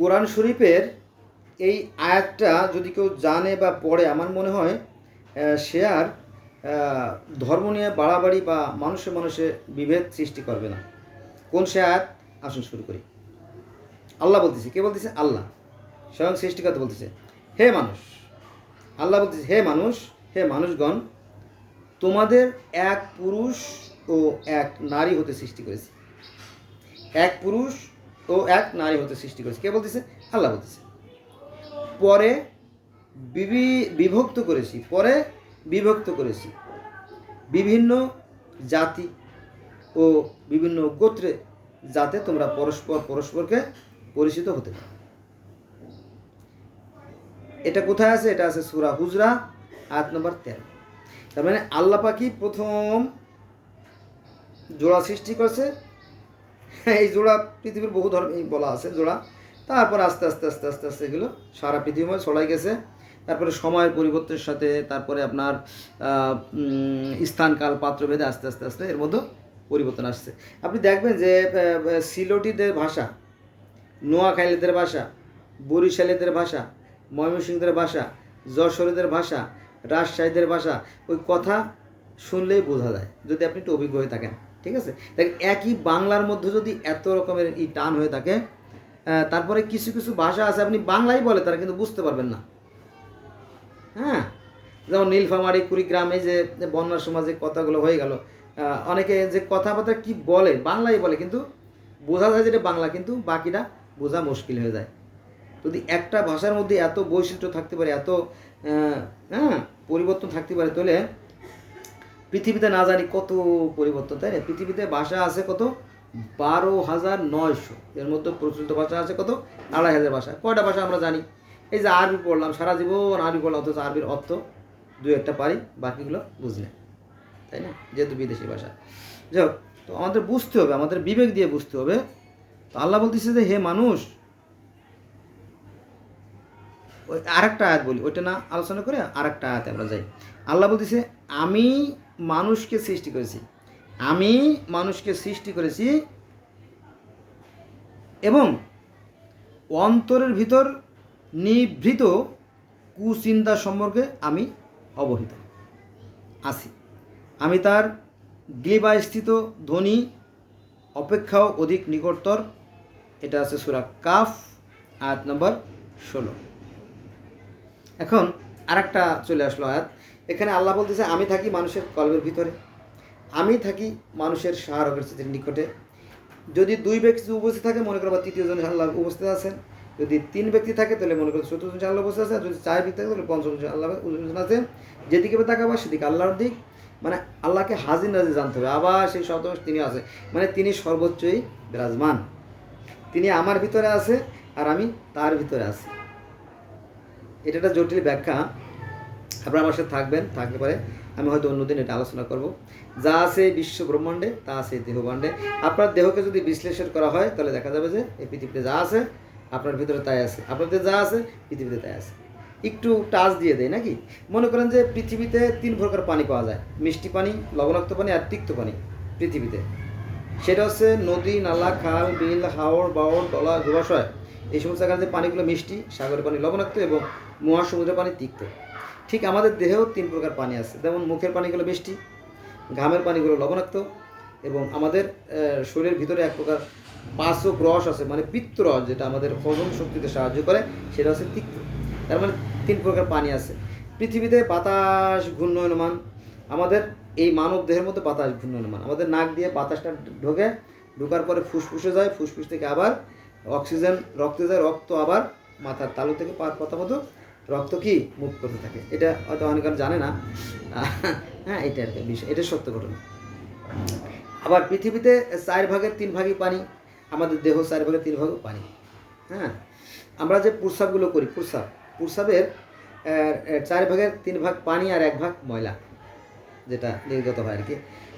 কোরআন শরীফের এই আয়াতটা যদি কেউ জানে বা পড়ে, আমার মনে হয় সে আর ধর্ম নিয়ে বাড়াবাড়ি বা মানুষে মানুষে বিভেদ সৃষ্টি করবে না। কোন সে আয়াত? আসুন শুরু করি। আল্লাহ বলতেছে, কে বলতেছে? আল্লাহ। স্বয়ং সৃষ্টিকর্তা বলতেছে, হে মানুষ। আল্লাহ বলতেছে, হে মানুষ, হে মানুষগণ, তোমাদের এক পুরুষ ও এক নারী হতে সৃষ্টি করেছি। এক পুরুষ ও এক নারী হতে সৃষ্টি করেছে। কে বলতেছে? আল্লাহ বলতেছে। পরে বিবি বিভক্ত করেছি। পরে বিভক্ত করেছি। বিভিন্ন জাতি ও বিভিন্ন গোত্রে যাতে তোমরা পরস্পর পরস্পরকে পরিচিত হতে পারো। এটা কোথায় আছে? এটা আছে সুরা হুজরা, আয়াত নম্বর তেরো। তার মানে আল্লাহ পাকি প্রথম জোড়া সৃষ্টি করছে। এই জোড়া পৃথিবীর বহু ধর্ম বলা আছে জোড়া। তারপর আস্তে আস্তে আস্তে আস্তে আস্তে এগুলো সারা পৃথিবীময় ছড়াই গেছে। তারপরে সময়ের পরিবর্তনের সাথে তারপরে আপনার স্থানকাল পাত্রভেদে আস্তে আস্তে আস্তে এর মধ্যে পরিবর্তন আসছে। আপনি দেখবেন যে সিলোটিদের ভাষা, নোয়াখালীদের ভাষা, বরিশালীদের ভাষা ময়মনসিংহদের ভাষা, যশোরীদের ভাষা, রাজশাহীদের ভাষা, ওই কথা শুনলেই বোঝা যায়, যদি আপনি একটু অভিজ্ঞ হয়ে থাকেন। ঠিক আছে? দেখ, একই বাংলার মধ্যে যদি এত রকমের ই টান হয়ে থাকে তারপরে কিছু কিছু ভাষা আছে, আপনি বাংলাই বলে, তারা কিন্তু বুঝতে পারবেন না। হ্যাঁ? যেমন নীলফামারি, কুড়িগ্রামে যে বন্যার সময় যে কথাগুলো হয়ে গেল অনেকে যে কথাবার্তা কি বলে, বাংলাই বলে, কিন্তু বোঝা যায় যেটা বাংলা, কিন্তু বাকিটা বোঝা মুশকিল হয়ে যায়। যদি একটা ভাষার মধ্যে এত বৈশিষ্ট্য থাকতে পারে, এত হ্যাঁ পরিবর্তন থাকতে পারে, তাহলে পৃথিবীতে না জানি কত পরিবর্তন, তাই না? পৃথিবীতে ভাষা আছে কত? বারো হাজার নয়শো। এর মধ্যে প্রচলিত ভাষা আছে কত? আড়াই হাজার ভাষা। কয়টা ভাষা আমরা জানি? এই যে আরবি পড়লাম, সারা জীবন আরবি পড়লাম, অথচ আরবির অর্থ দু একটা পারি, বাকিগুলো বুঝলে, তাই না? যেহেতু বিদেশি ভাষা। যাই তো আমাদের বুঝতে হবে, আমাদের বিবেক দিয়ে বুঝতে হবে। তো আল্লাহ বলতেছে যে, হে মানুষ ওই আরেকটা আয়াত বলি, ওইটা না আলোচনা করে আরেকটা আয়াতে আমরা যাই। আল্লাহ বলতেছে, আমি মানুষকে সৃষ্টি করেছি, আমি মানুষকে সৃষ্টি করেছি এবং অন্তরের ভিতর নিভৃত কুচিন্তা সম্পর্কে আমি অবহিত। আছি আমি তার গ্লিবাস্থিত ধ্বনি অপেক্ষাও অধিক নিকটতর। এটা আছে সুরা কাফ, আয়াত নম্বর ষোলো। এখন আরেকটা চলে আসলো আয়াত। এখানে আল্লাহ বলতেছে, আমি থাকি মানুষের কলবের ভিতরে। আমি থাকি মানুষের সাহারকের স্মৃতির নিকটে। যদি দুই ব্যক্তি উপস্থিত থাকে, মনে করো বা তৃতীয় জন আল্লাহ উপস্থিত আছেন। যদি তিন ব্যক্তি থাকে, তাহলে মনে করো চতুর্থ জন আল্লাহ উপস্থিত আছে। যদি চার ব্যক্তি থাকে, তাহলে পঞ্চম জন আল্লাহ জন আছে। যেদিকে তাকাবা, সেদিকে আল্লাহর দিক। মানে আল্লাহকে হাজির নাজির জানতে হবে। আবার সেই শব্দ তিনি আছে। মানে তিনি সর্বোচ্চই বিরাজমান। তিনি আমার ভিতরে আছে আর আমি তার ভিতরে আছি। এটা একটা জটিল ব্যাখ্যা। আপনারা আমার সাথে থাকবেন থাকতে পারে আমি হয়তো অন্যদিন এটা আলোচনা করব। যা আছে বিশ্ব ব্রহ্মাণ্ডে, তা আছে দেহবাণ্ডে আপনার দেহকে যদি বিশ্লেষণ করা হয়, তাহলে দেখা যাবে যে এই পৃথিবীতে যা আছে, আপনার ভিতরে তাই আছে। আপনাদের যা আছে, পৃথিবীতে তাই আছে। একটু টাচ দিয়ে দেয় নাকি? মনে করেন যে পৃথিবীতে তিন প্রকার পানি পাওয়া যায়। মিষ্টি পানি, লবণাক্ত পানি আর তিক্ত পানি পৃথিবীতে। সেটা হচ্ছে নদী, নালা, খাল, বিল হাওড় বাওড় ডলা জলাশয়। এই সমস্ত জায়গার যে পানিগুলো মিষ্টি, সাগরের পানি লবণাক্ত এবং মহাসমুদ্রের পানি তিক্ত। ঠিক আমাদের দেহেও তিন প্রকার পানি আছে। যেমন মুখের পানিগুলো মিষ্টি, ঘামের পানিগুলো লবণাক্ত এবং আমাদের শরীরের ভিতরে এক প্রকার পাঁচক রস আছে মানে পিত্ত রস যেটা আমাদের হজম শক্তিতে সাহায্য করে, সেটা হচ্ছে তিক্ত। তার মানে তিন প্রকার পানি আছে। পৃথিবীতে বাতাস ঘূর্ণয়মান, আমাদের এই মানব দেহের মধ্যে বাতাস ঘূর্ণয়মান। আমাদের নাক দিয়ে বাতাসটা ঢোকে, ঢোকার পরে ফুসফুসে যায়, ফুসফুস থেকে আবার অক্সিজেন রক্তে যায়, রক্ত আবার মাথার তালু থেকে পার কথা মতো রক্ত কি? মুখ করতে থাকে? এটা হয়তো অনেকে জানে না। হ্যাঁ এটা আর কি বিষয়, এটা সত্য ঘটনা। আবার পৃথিবীতে চার ভাগের তিন ভাগই পানি, আমাদের দেহ চার ভাগের তিন ভাগও পানি। হ্যাঁ আমরা যে প্রস্রাবগুলো করি, প্রস্রাব, প্রস্রাবের চার ভাগের তিন ভাগ পানি আর এক ভাগ ময়লা, যেটা নির্গত হয় আর কি।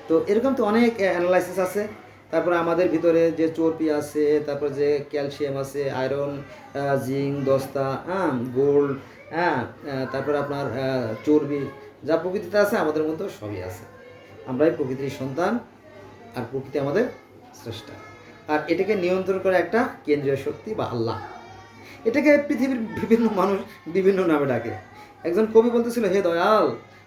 তো এরকম তো অনেক অ্যানালাইসিস আছে। তারপরে আমাদের ভিতরে যে চর্বি আছে, তারপর যে ক্যালসিয়াম আছে, আয়রন জিঙ্ক, দস্তা হ্যাঁ গোল্ড হ্যাঁ তারপরে আপনার চর্বি যা প্রকৃতিতে আছে, আমাদের মধ্যেও সবই আছে। আমরাই প্রকৃতির সন্তান আর প্রকৃতি আমাদের স্রষ্টা। আর এটাকে নিয়ন্ত্রণ করে একটা কেন্দ্রীয় শক্তি বা আল্লাহ। এটাকে পৃথিবীর বিভিন্ন মানুষ বিভিন্ন নামে ডাকে। একজন কবি বলতেছিল, হে দয়াল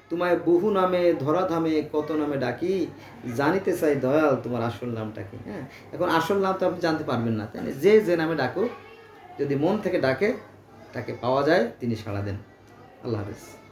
তোমায় বহু নামে, ধরা ধামে, কত নামে ডাকি, জানিতে চাই দয়াল তোমার আসল নামটা কি হ্যাঁ? এখন আসল নাম তো আপনি জানতে পারবেন না, তাই? যে যে নামে ডাকুক, যদি মন থেকে ডাকে, তাকে পাওয়া যায়, তিনি সাড়া দেন। আল্লাহ হাফেজ।